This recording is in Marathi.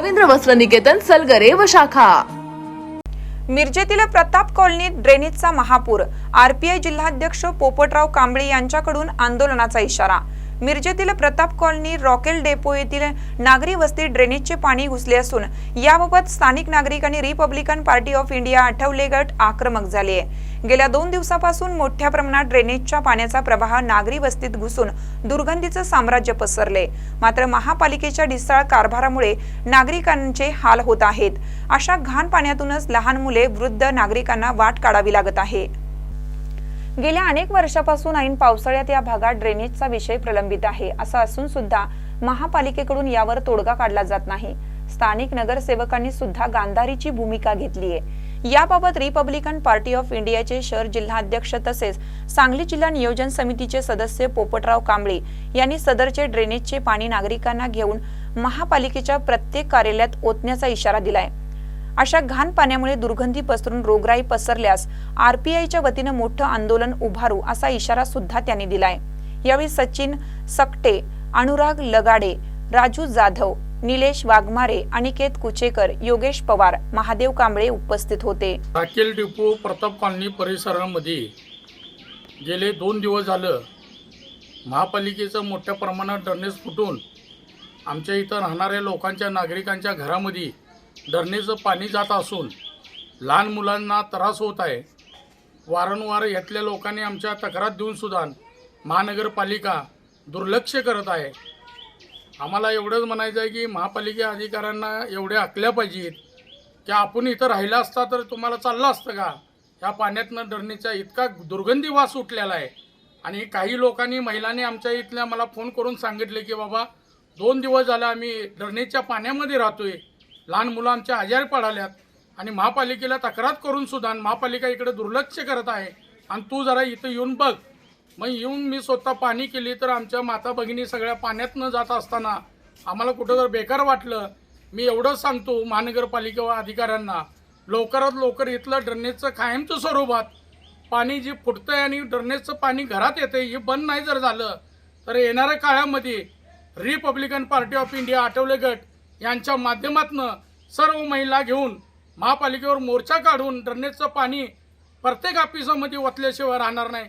रवींद्र वस्त्र निकेतन सलगरे व शाखा. मिरजेतील प्रताप कॉलनीत ड्रेनेजचा महापूर. आरपीआय जिल्हाध्यक्ष पोपटराव कांबळे यांच्याकडून आंदोलनाचा इशारा. मिरजेतील प्रताप कॉलनी रॉकेल डेपो येथील नागरी वस्तीत ड्रेनेजचे पाणी घुसले असून याबाबत स्थानिक नागरिक आणि Republican Party of India Athawale गट आक्रमक झाले आहे. गेल्या दोन दिवसापासून मोठ्या प्रमाणात ड्रेनेजच्या पाण्याचा प्रवाह नागरी वस्तीत घुसून दुर्गंधीचं साम्राज्य पसरले. मात्र महापालिकेच्या ढिसाळ कारभारामुळे नागरिकांचे हाल होत आहेत. अशा घाण पाण्यातूनच लहान मुले वृद्ध नागरिकांना वाट काढावी लागत आहे. गेल्या अनेक वर्षापासून ऐन पावसाळ्यात या भागात ड्रेनेजचा विषय प्रलंबित आहे. असं असून सुद्धा महापालिकेकडून यावर तोडगा काढला जात नाही. स्थानिक नगरसेवकांनी सुद्धा गांधारीची भूमिका घेतली आहे याबाबत रिपब्लिकन पार्टी ऑफ इंडियाचे शहर जिल्हाध्यक्ष तसेच सांगली जिल्हा नियोजन समितीचे सदस्य पोपटराव कांबळे यांनी सदरचे ड्रेनेजचे पाणी नागरिकांना घेऊन महापालिकेच्या प्रत्येक कार्यालयात ओतण्याचा इशारा दिलाय. अशा घाण पाण्यामुळे दुर्गंधी पसरून रोगराई पसरल्यास आरपीआयच्या वतीनं मोठं आंदोलन उभारू असा इशारा सुद्धा त्यांनी दिलाय. यावेळी सचिन सकटे अनुराग लगाडे राजू जाधव निलेश वाघमारे अनिकेत कुचेकर योगेश पवार महादेव कांबळे उपस्थित होते. राखेल डिपो प्रताप कॉलनी परिसरामध्ये गेले दोन दिवस झालं महापालिकेचं मोठ्या प्रमाणात डरनेस फुटून आमच्या इथं राहणाऱ्या लोकांच्या नागरिकांच्या घरामध्ये डरनेचं पाणी जात असून लहान मुलांना त्रास होत आहे. वारंवार यातल्या लोकांनी आमच्या तक्रार देऊनसुद्धा महानगरपालिका दुर्लक्ष करत आहे. आम्हाला एवढंच म्हणायचं आहे की महापालिका अधिकाऱ्यांना एवढे आखल्या पाहिजेत. की आपण इथं राहिला असता तर तुम्हाला चाललं असतं का? ह्या पाण्यातनं डरणीचा इतका दुर्गंधी वास उठलेला आहे. आणि काही लोकांनी महिलांनी आमच्या इथल्या मला फोन करून सांगितले की बाबा दोन दिवस झाले आम्ही डरणीच्या पाण्यामध्ये राहतोय. लहान मुलं आमच्या आजारी पडाल्यात. आणि महापालिकेला तक्रार करून सुद्धा महापालिका इकडे दुर्लक्ष करत आहे. आणि तू जरा इथं येऊन बघ. मग येऊन मी स्वतः पाणी केली तर आमच्या माता भगिनी सगळ्या पाण्यातनं जात असताना आम्हाला कुठं जर बेकार वाटलं मी एवढंच सांगतो महानगरपालिका अधिकाऱ्यांना लवकरात लवकर इथलं ड्रेनेजचं कायमचं स्वरूपात पाणी जे आहे आणि ड्रेनेजचं पाणी घरात येते हे बंद नाही जर झालं तर येणाऱ्या काळामध्ये Republican Party of India Athawale गट यांच्या माध्यमातून सर्व महिला घेऊन महापालिकेवर मोर्चा काढून ड्रेनेजचं पाणी प्रत्येक ऑफिसामध्ये ओतल्याशिवाय राहणार नाही.